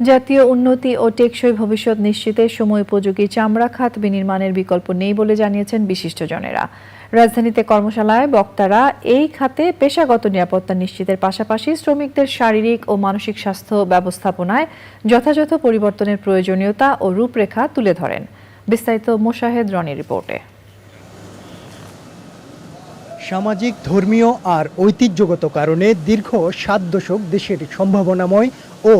জাতীয় উন্নতি ও টেকসই ভবিষ্যৎ নিশ্চিতে সময় উপযোগী চামড়া খাত বিনির্মাণের বিকল্প নেই বলে জানিয়েছেন বিশিষ্টজনেরা। রাজধানীতে কর্মশালায় বক্তারা এই খাতে পেশাগত নিরাপত্তা নিশ্চিতের পাশাপাশি শ্রমিকদের শারীরিক ও মানসিক স্বাস্থ্য ব্যবস্থাপনায় যথাযথ পরিবর্তনের প্রয়োজনীয়তা ও রূপরেখা তুলে ধরেন। বিস্তারিত মোশাহেদ রনির রিপোর্টে। সামাজিক, ধর্মীয় আর ঐতিহ্যগত কারণে দীর্ঘ সাত দশক দেশের সম্ভাবনাময় ও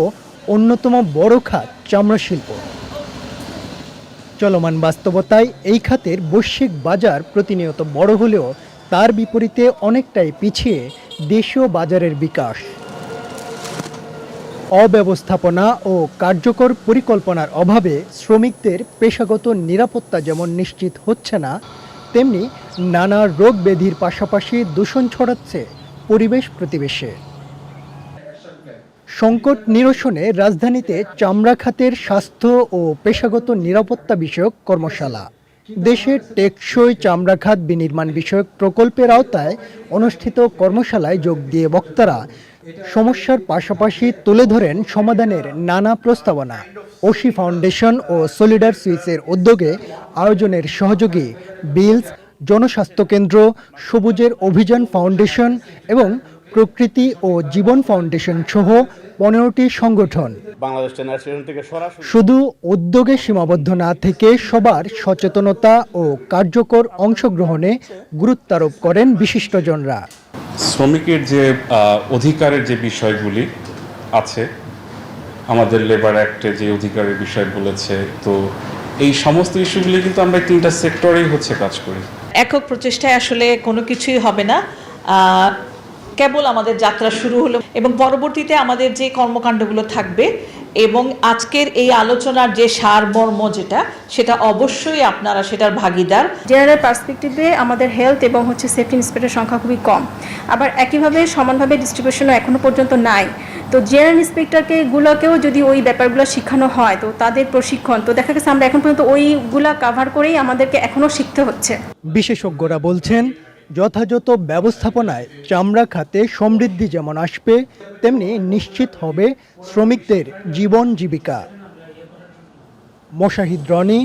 অন্যতম বড় খাত চামড়া শিল্প। চলমান বাস্তবতায় এই খাতের বৈশ্বিক বাজার প্রতিনিয়ত বড় হলেও তার বিপরীতে অনেকটাই পিছিয়ে দেশীয় বাজারের বিকাশ। অব্যবস্থাপনা ও কার্যকর পরিকল্পনার অভাবে শ্রমিকদের পেশাগত নিরাপত্তা যেমন নিশ্চিত হচ্ছে না, তেমনি নানা রোগ ব্যাধির পাশাপাশি দূষণ ছড়াচ্ছে পরিবেশ প্রতিবেশে। সংকট নিরসনে রাজধানীতে চামড়া খাতের স্বাস্থ্য ও পেশাগত নিরাপত্তা বিষয়ক কর্মশালা। দেশের টেকসই চামড়া খাত বিনির্মাণ বিষয়ক প্রকল্পের আওতায় অনুষ্ঠিত কর্মশালায় যোগ দিয়ে বক্তারা সমস্যার পাশাপাশি তুলে ধরেন সমাধানের নানা প্রস্তাবনা। ওশি ফাউন্ডেশন ও সলিডার সুইসের উদ্যোগে আয়োজনের সহযোগী বিলস, জনস্বাস্থ্য কেন্দ্র, সবুজের অভিযান ফাউন্ডেশন এবং প্রকৃতি ও জীবন ফাউন্ডেশন সহ পনেরোটি সংগঠন। শুধু উদ্যোগে সীমাবদ্ধ না থেকে সবার সচেতনতা ও কার্যকর অংশগ্রহণে গুরুত্বারোপ করেন বিশিষ্টজনরা। শ্রমিকের যে অধিকারের যে বিষয়গুলি আছে আমাদের লেবার অ্যাক্টে যে অধিকারের বিষয় বলেছে তো এই সমস্ত ইস্যুগুলি কিন্তু আমরা তিনটা সেক্টরেই হচ্ছে কাজ করি। একক প্রচেষ্টায় আসলে কোনো কিছুই হবে না। কেবল আমাদের যাত্রা শুরু হলো এবং পরবর্তীতে আমাদের যে কর্মকাণ্ডগুলো থাকবে এবং আজকের এই আলোচনার যে সারমর্ম যেটা সেটা অবশ্যই আপনারা সেটার ভাগিদার। জেনারেল পার্সপেক্টিভে আমাদের হেলথ এবং হচ্ছে সেফটি ইন্সপেক্টর সংখ্যা খুবই কম। আবার একইভাবে সমানভাবে ডিস্ট্রিবিউশনও এখনও পর্যন্ত নাই। তো জেনারেল ইন্সপেক্টরকে গুলোকেও যদি ওই ব্যাপারগুলো শেখানো হয় তো তাদের প্রশিক্ষণ তো দেখা গেছে আমরা এখন পর্যন্ত ওইগুলা কাভার করেই আমাদেরকে এখনও শিখতে হচ্ছে। বিশেষজ্ঞরা বলছেন যথাযথ ব্যবস্থাপনায় চামড়া খাতে সমৃদ্ধি যেমন আসবে, তেমনি নিশ্চিত হবে শ্রমিকদের জীবন জীবিকা। Moshahid Roni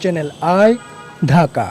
Channel I Dhaka